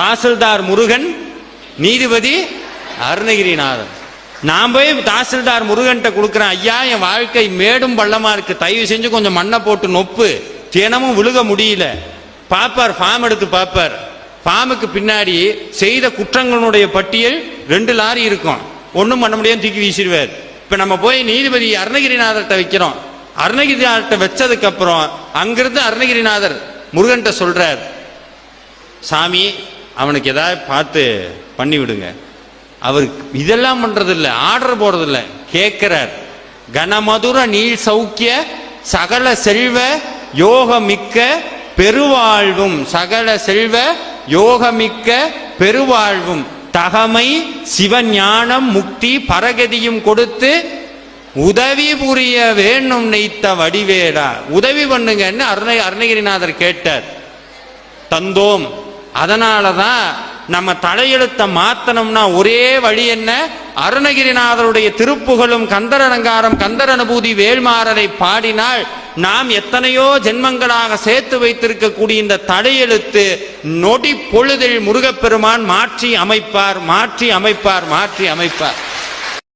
தாசில்தார் முருகன் நீதிபதி அருணகிரிநாதன். நான் போய் தாசில்தார் முருகன்கிட்ட கொடுக்குறேன் ஐயா என் வாழ்க்கை மேடும் பள்ளமா இருக்கு. தயவு செஞ்சு கொஞ்சம் மண்ணை போட்டு நொப்பு. தினமும் விழுக முடியல. பாப்பார் ஃபார்ம் எடுத்து பாப்பார். ஃபார்முக்கு பின்னாடி செய்த குற்றங்களுடைய பட்டியல் ரெண்டு லாரி இருக்கும். ஒன்றும் பண்ண முடியாது தூக்கி வீசிடுவார். இப்ப நம்ம போய் நீதிபதி அருணகிரிநாதர்கிட்ட வைக்கிறோம். அருணகிரிநாதர்கிட்ட வச்சதுக்கு அப்புறம் அங்கிருந்து அருணகிரிநாதர் முருகன்கிட்ட சொல்றார் சாமி அவனுக்கு ஏதாவது பார்த்து பண்ணி விடுங்க அவர் இதெல்லாம் பண்றதில்ல ஆர்டர் போடுறதில்ல. கேட்கிறார். கனமதுர நீள் சௌக்கிய சகல செல்வ யோகமிக்க பெருவாழ்வும். சகல செல்வ யோகமிக்க பெருவாழ்வும். தகமை சிவஞானம் முக்தி பரகதியும் கொடுத்து உதவி புரிய வேணும் நெய்த்த வடிவேடா உதவி பண்ணுங்கன்னு அருண அருணகிரிநாதர் கேட்டார். தந்தோம். அதனால தான் நம்ம தலையெழுத்தை மாத்தணும்னா ஒரே வழி என்ன? அருணகிரிநாதருடைய திருப்புகழும் கந்தர் அலங்காரம் கந்தர் அனுபூதி வேல்மாறலை பாடினால் நாம் எத்தனையோ ஜென்மங்களாக சேர்த்து வைத்திருக்கக்கூடிய இந்த தலையெழுத்து நொடி பொழுதில் முருகப்பெருமான் மாற்றி அமைப்பார் மாற்றி அமைப்பார் மாற்றி அமைப்பார்.